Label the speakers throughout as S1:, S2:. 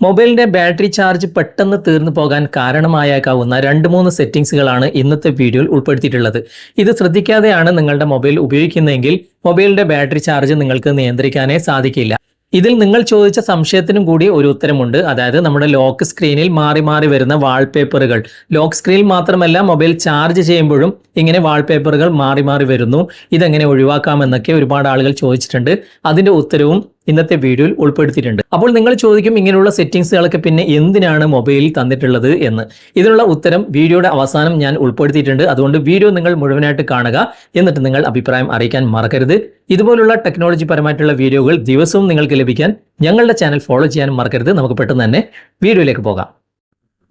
S1: മൊബൈലിന്റെ battery charge പെട്ടെന്ന് തീർന്നു പോകാൻ കാരണമായേക്കാവുന്ന രണ്ട് മൂന്ന് സെറ്റിംഗ്സുകളാണ് ഇന്നത്തെ വീഡിയോയിൽ ഉൾപ്പെടുത്തിയിട്ടുള്ളത്. ഇത് ശ്രദ്ധിക്കാതെയാണ് നിങ്ങളുടെ മൊബൈൽ ഉപയോഗിക്കുന്നതെങ്കിൽ മൊബൈലിന്റെ ബാറ്ററി ചാർജ് നിങ്ങൾക്ക് നിയന്ത്രിക്കാനേ സാധിക്കില്ല. ഇതിൽ നിങ്ങൾ ചോദിച്ച സംശയത്തിനും കൂടി ഒരു ഉത്തരമുണ്ട്. അതായത് നമ്മുടെ ലോക്ക് സ്ക്രീനിൽ മാറി മാറി വരുന്ന വാൾപേപ്പറുകൾ. ലോക്ക് സ്ക്രീനിൽ മാത്രമല്ല മൊബൈൽ ചാർജ് ചെയ്യുമ്പോഴും ഇങ്ങനെ വാൾപേപ്പറുകൾ മാറി മാറി വരുന്നു. ഇതെങ്ങനെ ഒഴിവാക്കാമെന്നൊക്കെ ഒരുപാട് ആളുകൾ ചോദിച്ചിട്ടുണ്ട്. അതിന്റെ ഉത്തരവും ഇന്നത്തെ വീഡിയോയിൽ ഉൾപ്പെടുത്തിയിട്ടുണ്ട്. അപ്പോൾ നിങ്ങൾ ചോദിക്കും ഇങ്ങനെയുള്ള സെറ്റിംഗ്സുകളൊക്കെ പിന്നെ എന്തിനാണ് മൊബൈലിൽ തന്നിട്ടുള്ളത് എന്ന്. ഇതിനുള്ള ഉത്തരം വീഡിയോയുടെ അവസാനം ഞാൻ ഉൾപ്പെടുത്തിയിട്ടുണ്ട്. അതുകൊണ്ട് വീഡിയോ നിങ്ങൾ മുഴുവനായിട്ട് കാണുക. എന്നിട്ട് നിങ്ങൾ അഭിപ്രായം അറിയിക്കാൻ മറക്കരുത്. ഇതുപോലുള്ള ടെക്നോളജി പരമായിട്ടുള്ള വീഡിയോകൾ ദിവസവും നിങ്ങൾക്ക് ലഭിക്കാൻ ഞങ്ങളുടെ ചാനൽ ഫോളോ ചെയ്യാനും മറക്കരുത്. നമുക്ക് പെട്ടെന്ന് തന്നെ വീഡിയോയിലേക്ക് പോകാം.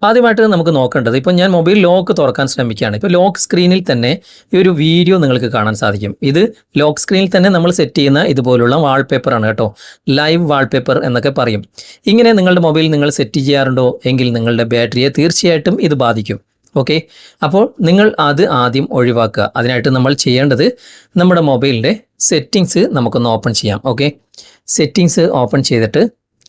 S1: ആദ്യമായിട്ട് നമുക്ക് നോക്കേണ്ടത്. ഇപ്പോൾ ഞാൻ മൊബൈൽ ലോക്ക് തുറക്കാൻ ശ്രമിക്കുകയാണ്. ഇപ്പോൾ ലോക്ക് സ്ക്രീനിൽ തന്നെ ഈ ഒരു വീഡിയോ നിങ്ങൾക്ക് കാണാൻ സാധിക്കും. ഇത് ലോക്ക് സ്ക്രീനിൽ തന്നെ നമ്മൾ സെറ്റ് ചെയ്യുന്ന ഇതുപോലുള്ള വാൾപേപ്പർ ആണ് കേട്ടോ. ലൈവ് വാൾപേപ്പർ എന്നൊക്കെ പറയും. ഇങ്ങനെ നിങ്ങളുടെ മൊബൈൽ നിങ്ങൾ സെറ്റ് ചെയ്യാറുണ്ടോ? എങ്കിൽ നിങ്ങളുടെ ബാറ്ററിയെ തീർച്ചയായിട്ടും ഇത് ബാധിക്കും. ഓക്കെ? അപ്പോൾ നിങ്ങൾ അത് ആദ്യം ഒഴിവാക്കുക. അതിനായിട്ട് നമ്മൾ ചെയ്യേണ്ടത് നമ്മുടെ മൊബൈലിന്റെ സെറ്റിങ്സ് നമുക്കൊന്ന് ഓപ്പൺ ചെയ്യാം. ഓക്കെ? സെറ്റിങ്സ് ഓപ്പൺ ചെയ്തിട്ട്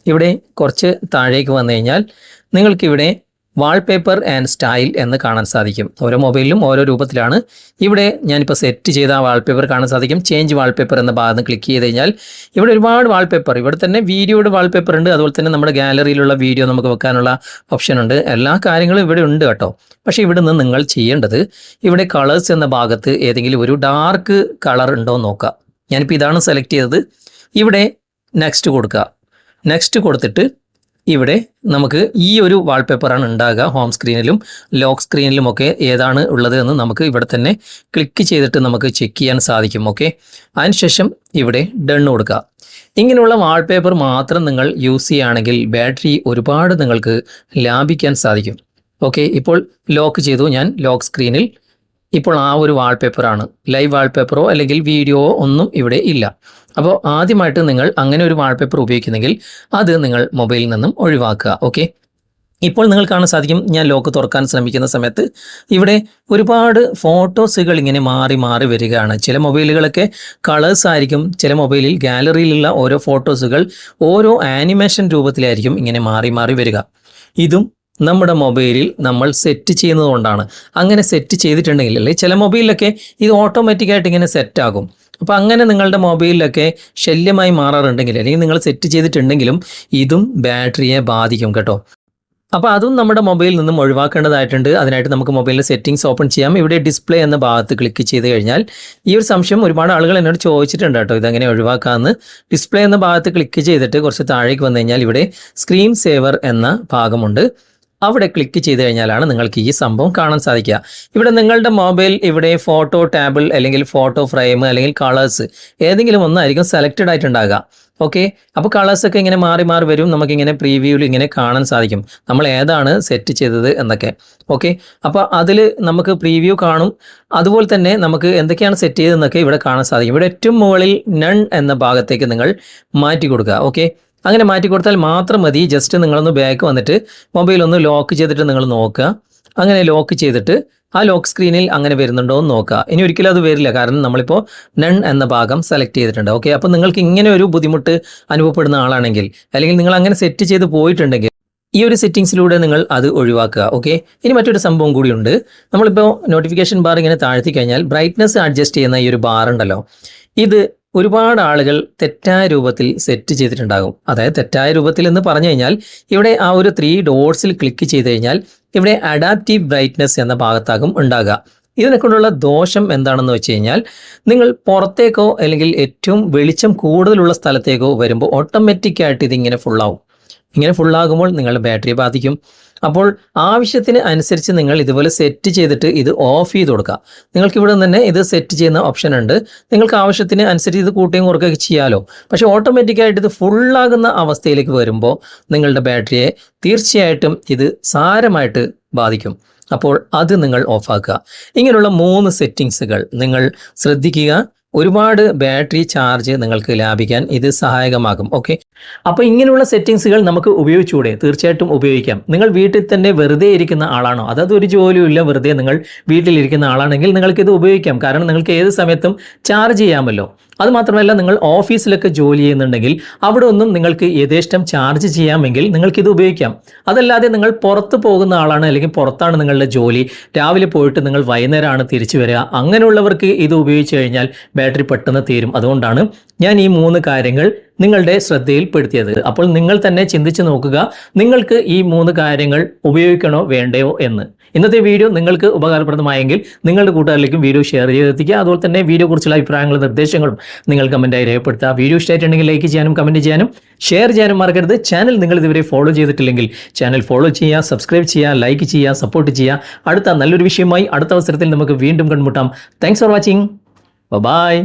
S1: ഇവിടെ കുറച്ച് താഴേക്ക് വന്നു കഴിഞ്ഞാൽ നിങ്ങൾക്കിവിടെ വാൾപേപ്പർ ആൻഡ് സ്റ്റൈൽ എന്ന് കാണാൻ സാധിക്കും. ഓരോ മൊബൈലിലും ഓരോ രൂപത്തിലാണ്. ഇവിടെ ഞാനിപ്പോൾ സെറ്റ് ചെയ്ത വാൾപേപ്പർ കാണാൻ സാധിക്കും. ചേഞ്ച് വാൾപേപ്പർ എന്ന ഭാഗത്ത് ക്ലിക്ക് ചെയ്ത് കഴിഞ്ഞാൽ ഇവിടെ ഒരുപാട് വാൾപേപ്പർ ഇവിടെ തന്നെ വീഡിയോയുടെ വാൾപേപ്പർ ഉണ്ട്. അതുപോലെ തന്നെ നമ്മുടെ ഗാലറിയിലുള്ള വീഡിയോ നമുക്ക് വെക്കാനുള്ള ഓപ്ഷൻ ഉണ്ട്. എല്ലാ കാര്യങ്ങളും ഇവിടെ ഉണ്ട് കേട്ടോ. പക്ഷേ ഇവിടെ നിന്ന് നിങ്ങൾ ചെയ്യേണ്ടത് ഇവിടെ കളേഴ്സ് എന്ന ഭാഗത്ത് ഏതെങ്കിലും ഒരു ഡാർക്ക് കളർ ഉണ്ടോ എന്ന് നോക്കുക. ഞാനിപ്പോൾ ഇതാണ് സെലക്ട് ചെയ്തത്. ഇവിടെ നെക്സ്റ്റ് കൊടുക്കുക. നെക്സ്റ്റ് കൊടുത്തിട്ട് ഇവിടെ നമുക്ക് ഈ ഒരു വാൾപേപ്പറാണ് ഉണ്ടാകുക. ഹോം സ്ക്രീനിലും ലോക്ക് സ്ക്രീനിലും ഒക്കെ ഏതാണ് ഉള്ളത് എന്ന് നമുക്ക് ഇവിടെ തന്നെ ക്ലിക്ക് ചെയ്തിട്ട് നമുക്ക് ചെക്ക് ചെയ്യാൻ സാധിക്കും ഓക്കെ അതിനുശേഷം ഇവിടെ ഡൺ കൊടുക്കുക. ഇങ്ങനെയുള്ള വാൾപേപ്പർ മാത്രം നിങ്ങൾ യൂസ് ചെയ്യുകയാണെങ്കിൽ ബാറ്ററി ഒരുപാട് നിങ്ങൾക്ക് ലാഭിക്കാൻ സാധിക്കും ഓക്കെ ഇപ്പോൾ ലോക്ക് ചെയ്തു ഞാൻ ലോക്ക് സ്ക്രീനിൽ ഇപ്പോൾ ആ ഒരു വാൾപേപ്പറാണ് ലൈവ് വാൾപേപ്പറോ അല്ലെങ്കിൽ വീഡിയോ ഒന്നും ഇവിടെ ഇല്ല. അപ്പോൾ ആദ്യമായിട്ട് നിങ്ങൾ അങ്ങനെ ഒരു വാൾപേപ്പർ ഉപയോഗിക്കുന്നെങ്കിൽ അത് നിങ്ങൾ മൊബൈലിൽ നിന്നും ഒഴിവാക്കുക. ഓക്കെ ഇപ്പോൾ നിങ്ങൾ കാണാൻ സാധിക്കും ഞാൻ ലോക്ക് തുറക്കാൻ ശ്രമിക്കുന്ന സമയത്ത് ഇവിടെ ഒരുപാട് ഫോട്ടോസുകൾ ഇങ്ങനെ മാറി മാറി വരികയാണ്. ചില മൊബൈലുകളൊക്കെ കളേഴ്സ് ആയിരിക്കും ചില മൊബൈലിൽ ഗാലറിയിലുള്ള ഓരോ ഫോട്ടോസുകൾ ഓരോ ആനിമേഷൻ രൂപത്തിലായിരിക്കും ഇങ്ങനെ മാറി മാറി വരിക. ഇതും നമ്മുടെ മൊബൈലിൽ നമ്മൾ സെറ്റ് ചെയ്യുന്നതുകൊണ്ടാണ് അങ്ങനെ സെറ്റ് ചെയ്തിട്ടുണ്ടെങ്കിൽ അല്ലെ ചില മൊബൈലിലൊക്കെ ഇത് ഓട്ടോമാറ്റിക്കായിട്ട് ഇങ്ങനെ സെറ്റ് ആകും. അപ്പോൾ അങ്ങനെ നിങ്ങളുടെ മൊബൈലിലൊക്കെ ശല്യമായി മാറാറുണ്ടെങ്കിൽ അല്ലെങ്കിൽ നിങ്ങൾ സെറ്റ് ചെയ്തിട്ടുണ്ടെങ്കിലും ഇതും ബാറ്ററിയെ ബാധിക്കും കേട്ടോ. അപ്പോൾ അതും നമ്മുടെ മൊബൈലിൽ നിന്നും ഒഴിവാക്കേണ്ടതായിട്ടുണ്ട്. അതിനായിട്ട് നമുക്ക് മൊബൈലിലെ സെറ്റിംഗ്സ് ഓപ്പൺ ചെയ്യാം. ഇവിടെ ഡിസ്പ്ലേ എന്ന ഭാഗത്ത് ക്ലിക്ക് ചെയ്ത് കഴിഞ്ഞാൽ ഈ ഒരു സംശയം ഒരുപാട് ആളുകൾ എന്നോട് ചോദിച്ചിട്ടുണ്ട് കേട്ടോ ഇതെങ്ങനെ ഒഴിവാക്കാമെന്ന് ഡിസ്പ്ലേ എന്ന ഭാഗത്ത് ക്ലിക്ക് ചെയ്തിട്ട് കുറച്ച് താഴേക്ക് വന്നു കഴിഞ്ഞാൽ ഇവിടെ സ്ക്രീൻ സേവർ എന്ന ഭാഗമുണ്ട്. അവിടെ ക്ലിക്ക് ചെയ്ത് കഴിഞ്ഞാലാണ് നിങ്ങൾക്ക് ഈ സംഭവം കാണാൻ സാധിക്കുക. ഇവിടെ നിങ്ങളുടെ മൊബൈൽ ഇവിടെ ഫോട്ടോ ടാബിൾ അല്ലെങ്കിൽ ഫോട്ടോ ഫ്രെയിം അല്ലെങ്കിൽ കളേഴ്സ് ഏതെങ്കിലും ഒന്നായിരിക്കും സെലക്റ്റഡ് ആയിട്ടുണ്ടാകുക. ഓക്കെ അപ്പോൾ കളേഴ്സൊക്കെ ഇങ്ങനെ മാറി മാറി വരും. നമുക്കിങ്ങനെ പ്രീവ്യൂവിൽ ഇങ്ങനെ കാണാൻ സാധിക്കും. നമ്മൾ ഏതാണ് സെറ്റ് ചെയ്തത് എന്നൊക്കെ. ഓക്കെ അപ്പോൾ അതിൽ നമുക്ക് പ്രീവ്യൂ കാണും. അതുപോലെ തന്നെ നമുക്ക് എന്തൊക്കെയാണ് സെറ്റ് ചെയ്തതെന്നൊക്കെ ഇവിടെ കാണാൻ സാധിക്കും. ഇവിടെ ഏറ്റവും മുകളിൽ നൺ എന്ന ഭാഗത്തേക്ക് നിങ്ങൾ മാറ്റി കൊടുക്കുക. ഓക്കെ അങ്ങനെ മാറ്റി കൊടുത്താൽ മാത്രം മതി. ജസ്റ്റ് നിങ്ങളൊന്ന് ബാക്ക് വന്നിട്ട് മൊബൈൽ ഒന്ന് ലോക്ക് ചെയ്തിട്ട് നിങ്ങൾ നോക്കുക. അങ്ങനെ ലോക്ക് ചെയ്തിട്ട് ആ ലോക്ക് സ്ക്രീനിൽ അങ്ങനെ വരുന്നുണ്ടോ എന്ന് നോക്കുക. ഇനി ഒരിക്കലും അത് വരില്ല. കാരണം നമ്മളിപ്പോൾ നൺ എന്ന ഭാഗം സെലക്ട് ചെയ്തിട്ടുണ്ട്. ഓക്കെ അപ്പോൾ നിങ്ങൾക്ക് ഇങ്ങനെ ഒരു ബുദ്ധിമുട്ട് അനുഭവപ്പെടുന്ന ആളാണെങ്കിൽ അല്ലെങ്കിൽ നിങ്ങൾ അങ്ങനെ സെറ്റ് ചെയ്ത് പോയിട്ടുണ്ടെങ്കിൽ ഈ ഒരു സെറ്റിങ്സിലൂടെ നിങ്ങൾ അത് ഒഴിവാക്കുക. ഓക്കെ ഇനി മറ്റൊരു സംഭവം കൂടിയുണ്ട് നമ്മളിപ്പോൾ നോട്ടിഫിക്കേഷൻ ബാർ ഇങ്ങനെ താഴ്ത്തി കഴിഞ്ഞാൽ ബ്രൈറ്റ്നസ് അഡ്ജസ്റ്റ് ചെയ്യുന്ന ഈ ഒരു ബാർ ഉണ്ടല്ലോ. ഇത് ഒരുപാട് ആളുകൾ തെറ്റായ രൂപത്തിൽ സെറ്റ് ചെയ്തിട്ടുണ്ടാകും. അതായത് തെറ്റായ രൂപത്തിൽ എന്ന് പറഞ്ഞു കഴിഞ്ഞാൽ ഇവിടെ ആ ഒരു ത്രീ ഡോട്ട്സിൽ ക്ലിക്ക് ചെയ്ത് കഴിഞ്ഞാൽ ഇവിടെ അഡാപ്റ്റീവ് ബ്രൈറ്റ്നസ് എന്ന ഭാഗത്താകും ഉണ്ടാകുക. ഇതിനെക്കൊണ്ടുള്ള ദോഷം എന്താണെന്ന് വെച്ച് കഴിഞ്ഞാൽ നിങ്ങൾ പുറത്തേക്കോ അല്ലെങ്കിൽ ഏറ്റവും വെളിച്ചം കൂടുതലുള്ള സ്ഥലത്തേക്കോ വരുമ്പോൾ ഓട്ടോമാറ്റിക്കായിട്ട് ഇതിങ്ങനെ ഫുള്ളാവും ഇങ്ങനെ ഫുള്ളാകുമ്പോൾ നിങ്ങളുടെ ബാറ്ററി ബാധിക്കും. അപ്പോൾ ആവശ്യത്തിന് അനുസരിച്ച് നിങ്ങൾ ഇതുപോലെ സെറ്റ് ചെയ്തിട്ട് ഇത് ഓഫ് ചെയ്ത് കൊടുക്കുക. നിങ്ങൾക്ക് ഇവിടെ തന്നെ ഇത് സെറ്റ് ചെയ്യുന്ന ഓപ്ഷൻ ഉണ്ട്. നിങ്ങൾക്ക് ആവശ്യത്തിന് അനുസരിച്ച് ഇത് കൂട്ടുകയും കുറക്കുകയൊക്കെ ചെയ്യാമല്ലോ പക്ഷേ ഓട്ടോമാറ്റിക്കായിട്ട് ഇത് ഫുള്ളാകുന്ന അവസ്ഥയിലേക്ക് വരുമ്പോൾ നിങ്ങളുടെ ബാറ്ററിയെ തീർച്ചയായിട്ടും ഇത് സാരമായിട്ട് ബാധിക്കും. അപ്പോൾ അത് നിങ്ങൾ ഓഫാക്കുക ഇങ്ങനെയുള്ള മൂന്ന് സെറ്റിങ്സുകൾ നിങ്ങൾ ശ്രദ്ധിക്കുക. ഒരുപാട് ബാറ്ററി ചാർജ് നിങ്ങൾക്ക് ലാഭിക്കാൻ ഇത് സഹായകമാകും ഓക്കെ അപ്പോൾ ഇങ്ങനെയുള്ള സെറ്റിങ്സുകൾ നമുക്ക് ഉപയോഗിച്ചുകൂടെ? തീർച്ചയായിട്ടും ഉപയോഗിക്കാം. നിങ്ങൾ വീട്ടിൽ തന്നെ വെറുതെ ഇരിക്കുന്ന ആളാണോ? അതായത് ഒരു ജോലിയില്ല വെറുതെ നിങ്ങൾ വീട്ടിലിരിക്കുന്ന ആളാണെങ്കിൽ നിങ്ങൾക്ക് ഇത് ഉപയോഗിക്കാം. കാരണം നിങ്ങൾക്ക് ഏത് സമയത്തും ചാർജ് ചെയ്യാമല്ലോ. അത് മാത്രമല്ല നിങ്ങൾ ഓഫീസിലൊക്കെ ജോലി ചെയ്യുന്നുണ്ടെങ്കിൽ അവിടെ ഒന്നും നിങ്ങൾക്ക് യഥേഷ്ടം ചാർജ് ചെയ്യാമെങ്കിൽ നിങ്ങൾക്ക് ഇത് ഉപയോഗിക്കാം. അതല്ലാതെ നിങ്ങൾ പുറത്ത് പോകുന്ന ആളാണ് അല്ലെങ്കിൽ പുറത്താണ് നിങ്ങളുടെ ജോലി. രാവിലെ പോയിട്ട് നിങ്ങൾ വൈകുന്നേരമാണ് തിരിച്ചു വരിക. അങ്ങനെയുള്ളവർക്ക് ഇത് ഉപയോഗിച്ച് കഴിഞ്ഞാൽ ബാറ്ററി പെട്ടെന്ന് തീരും. അതുകൊണ്ടാണ് ഞാൻ ഈ മൂന്ന് കാര്യങ്ങൾ നിങ്ങളുടെ ശ്രദ്ധയിൽപ്പെടുത്തിയത്. അപ്പോൾ നിങ്ങൾ തന്നെ ചിന്തിച്ച് നോക്കുക നിങ്ങൾക്ക് ഈ മൂന്ന് കാര്യങ്ങൾ ഉപയോഗിക്കണോ വേണ്ടയോ എന്ന്. ഇന്നത്തെ വീഡിയോ നിങ്ങൾക്ക് ഉപകാരപ്രദമായെങ്കിൽ നിങ്ങളുടെ കൂട്ടുകാരിലേക്കും വീഡിയോ ഷെയർ ചെയ്തെത്തിക്കുക. അതുപോലെ തന്നെ വീഡിയോ കുറിച്ചുള്ള അഭിപ്രായങ്ങളും നിർദ്ദേശങ്ങളും നിങ്ങൾ കമന്റായി രേഖപ്പെടുത്തുക. വീഡിയോ ഇഷ്ടമായിട്ടുണ്ടെങ്കിൽ ലൈക്ക് ചെയ്യാനും കമന്റ് ചെയ്യാനും ഷെയർ ചെയ്യാനും മറക്കരുത്. ചാനൽ നിങ്ങൾ ഇതുവരെ ഫോളോ ചെയ്തിട്ടില്ലെങ്കിൽ ചാനൽ ഫോളോ ചെയ്യുക സബ്സ്ക്രൈബ് ചെയ്യുക ലൈക്ക് ചെയ്യുക സപ്പോർട്ട് ചെയ്യുക. അടുത്ത നല്ലൊരു വിഷയമായി അടുത്ത അവസരത്തിൽ നമുക്ക് വീണ്ടും കണ്ടുമുട്ടാം. Thanks for watching bye